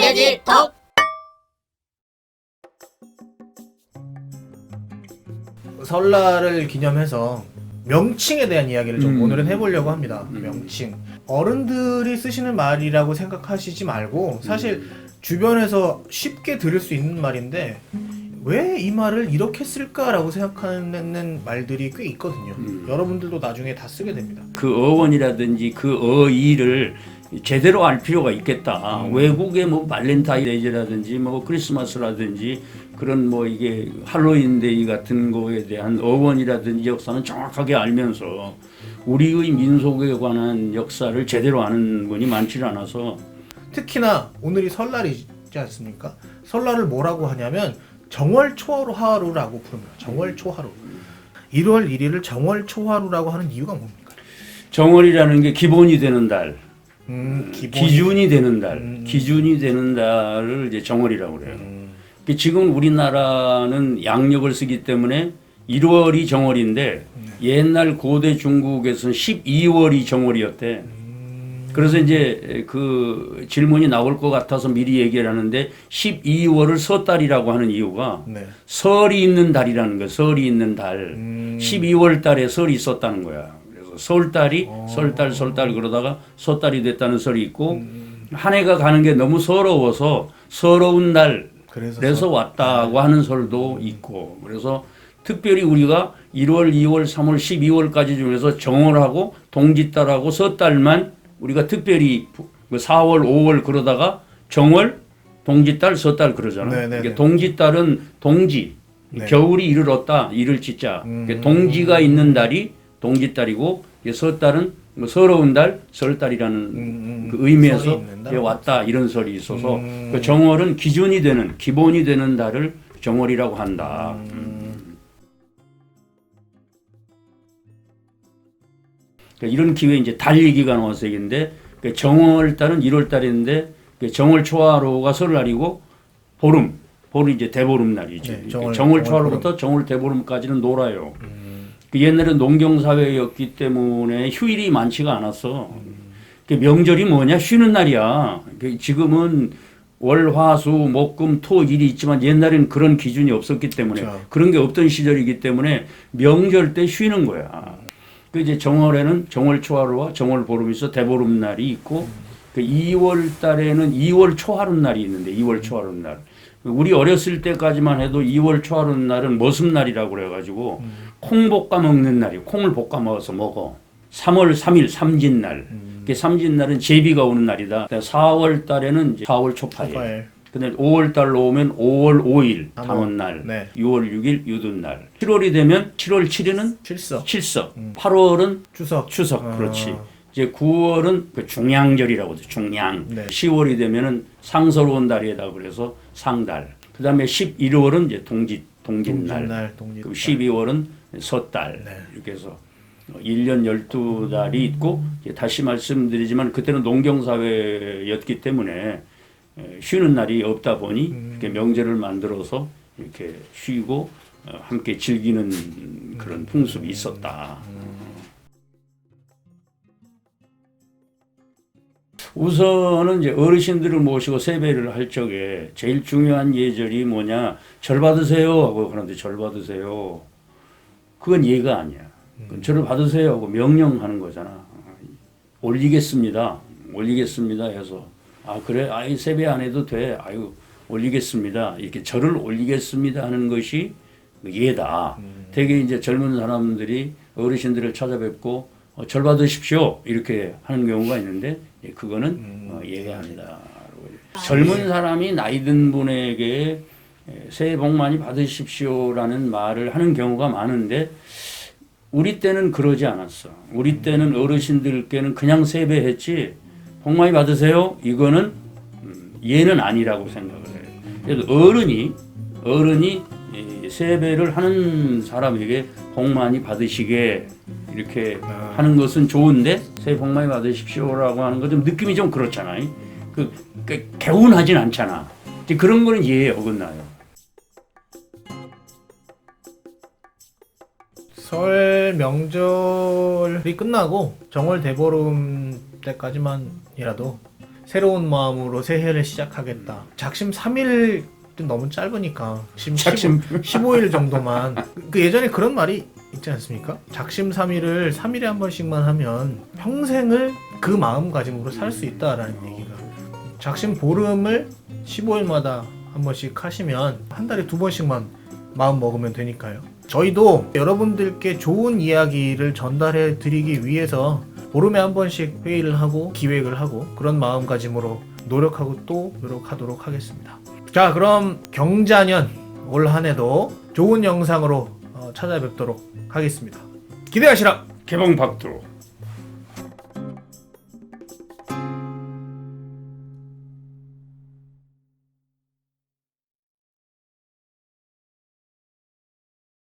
시래기 덕 설날을 기념해서 명칭에 대한 이야기를 좀 음. 오늘은 해보려고 합니다. 음. 명칭. 어른들이 쓰시는 말이라고 생각하시지 말고 사실 주변에서 쉽게 들을 수 있는 말인데 왜 이 말을 이렇게 쓸까라고 생각하는 말들이 꽤 있거든요. 음. 여러분들도 나중에 다 쓰게 됩니다. 그 어원이라든지 그 어의를 제대로 알 필요가 있겠다. 음. 외국의 뭐 발렌타인데이라든지 뭐 크리스마스라든지 그런 뭐 이게 할로윈데이 같은 거에 대한 어원이라든지 역사는 정확하게 알면서 우리의 민속에 관한 역사를 제대로 아는 분이 많지 않아서 특히나 오늘이 설날이지 않습니까? 설날을 뭐라고 하냐면 정월 초하루라고 부릅니다. 정월 초하루. 1월 1일을 정월 초하루라고 하는 이유가 뭡니까? 정월이라는 게 기본이 되는 달, 음, 기준이 되는 달, 음. 기준이 되는 달을 이제 정월이라고 그래요. 음, 그 지금 우리나라는 양력을 쓰기 때문에 1월이 정월인데 옛날 고대 중국에서는 12월이 정월이었대. 그래서 이제 그 질문이 나올 것 같아서 미리 얘기를 하는데 12월을 설달이라고 하는 이유가 네. 설이 있는 달이라는 거야. 설이 있는 달. 음, 12월 달에 설이 있었다는 거야. 어. 설달 설달 그러다가 설달이 됐다는 설이 있고 음, 한 해가 가는 게 너무 서러워서 서러운 날 그래서, 그래서 왔다고 하는 설도 있고 그래서 특별히 우리가 1월, 2월, 3월, 12월까지 중에서 정월하고 동짓달하고 섣달만 우리가 특별히 4월, 5월 그러다가 정월, 동짓달, 섣달 그러잖아. 네네네. 이게 동짓달은 동지, 네. 겨울이 이르렀다, 이를 짓자. 음. 동지가 있는 달이 이게 섣달은 뭐 서러운 달, 설달이라는 음, 음, 그 의미에서 왔다 이런 설이 있어서 음. 그 정월은 기준이 되는 기본이 되는 달을 정월이라고 한다. 그러니까 이런 기회에 이제 달 얘기가 나와서 얘기인데 그 정월 달은 1월 달인데 그 정월 초하루가 설날이고 보름 보름 이제 대보름 날이지. 네, 그러니까 정월- 정월, 초하루부터 정월 대보름까지는 놀아요. 그 옛날에 농경 사회였기 때문에 휴일이 많지가 않았어. 그 명절이 뭐냐? 쉬는 날이야. 그 지금은 월, 화, 수, 목, 금, 토, 일이 있지만 옛날에는 그런 기준이 없었기 때문에 그렇죠. 그런 게 없던 시절이기 때문에 명절 때 쉬는 거야. 그 이제 정월에는 정월 초하루와 정월 보름이 있어 대보름 날이 있고 그 2월 달에는 2월 초하루 날이 있는데 2월 초하루 날. 우리 어렸을 때까지만 해도 2월 초하루 날은 머슴 날이라고 그래가지고 콩 볶아 먹는 날이 콩을 볶아 먹어서 먹어. 3월 3일 삼진날. 그 삼진날은 제비가 오는 날이다. 4월 달에는 이제 4월 초파일. 초파일. 근데 5월 달로 오면 5월 5일 단원. 단원날. 네. 6월 6일 유둔날. 7월이 되면 7월 7일은 칠석, 칠석. 8월은 추석. 추석. 아. 그렇지. 이제 9월은 그 중양절이라고 하죠. 중양. 네. 10월이 되면은 상서로운 달이다 그래서 상달. 그다음에 11월은 이제 동짓 동짓날. 동짓날, 동짓날. 그리고 12월은 섣달. 네. 이렇게 해서 1년 12달이 있고 다시 말씀드리지만 그때는 농경 사회였기 때문에 에, 쉬는 날이 없다 보니 음. 이렇게 명절을 만들어서 이렇게 쉬고 어, 함께 즐기는 그런 음. 풍습이 있었다. 우선은 이제 어르신들을 모시고 세배를 할 적에 제일 중요한 예절이 뭐냐? 절 받으세요 하고 그런데 절 받으세요. 그건 예가 아니야. 그건 절을 받으세요 하고 명령하는 거잖아. 올리겠습니다. 올리겠습니다 해서. 아 그래? 아이 세배 안 해도 돼. 아유 올리겠습니다. 이렇게 절을 올리겠습니다 하는 것이 그 예다. 되게 이제 젊은 사람들이 어르신들을 찾아뵙고 어, 절 받으십시오 이렇게 하는 경우가 있는데 예, 그거는 어, 예가 아니다. 젊은 사람이 나이 든 분에게 예, 새해 복 많이 받으십시오라는 말을 하는 경우가 많은데 우리 때는 그러지 않았어. 우리 때는 어르신들께는 그냥 세배했지 복 많이 받으세요. 이거는 음, 예는 아니라고 생각을 해요. 그래서 어른이 어른이 이 세배를 하는 사람에게 복 많이 받으시게 이렇게 아. 하는 것은 좋은데 새해 복 많이 받으십시오라고 하는 거 좀 느낌이 좀 그렇잖아요. 그, 그 개운하진 않잖아. 이제 그런 거는 예에 어긋나요. 설 명절이 끝나고 정월 대보름 때까지만이라도 새로운 마음으로 새해를 시작하겠다. 작심 3일 너무 짧으니까 지금 작심 15 일 정도만 그 예전에 그런 말이 있지 않습니까? 작심 3일을 3일에 한 번씩만 하면 평생을 그 마음가짐으로 살 수 있다라는 얘기가 작심 보름을 15일마다 한 번씩 하시면 한 달에 두 번씩만 마음 먹으면 되니까요. 저희도 여러분들께 좋은 이야기를 전달해 드리기 위해서 보름에 한 번씩 회의를 하고 기획을 하고 그런 마음가짐으로 노력하고 또 노력하도록 하겠습니다. 자, 그럼 경자년 올 한 해도 좋은 영상으로 어, 찾아뵙도록 하겠습니다. 기대하시라. 개봉 박두로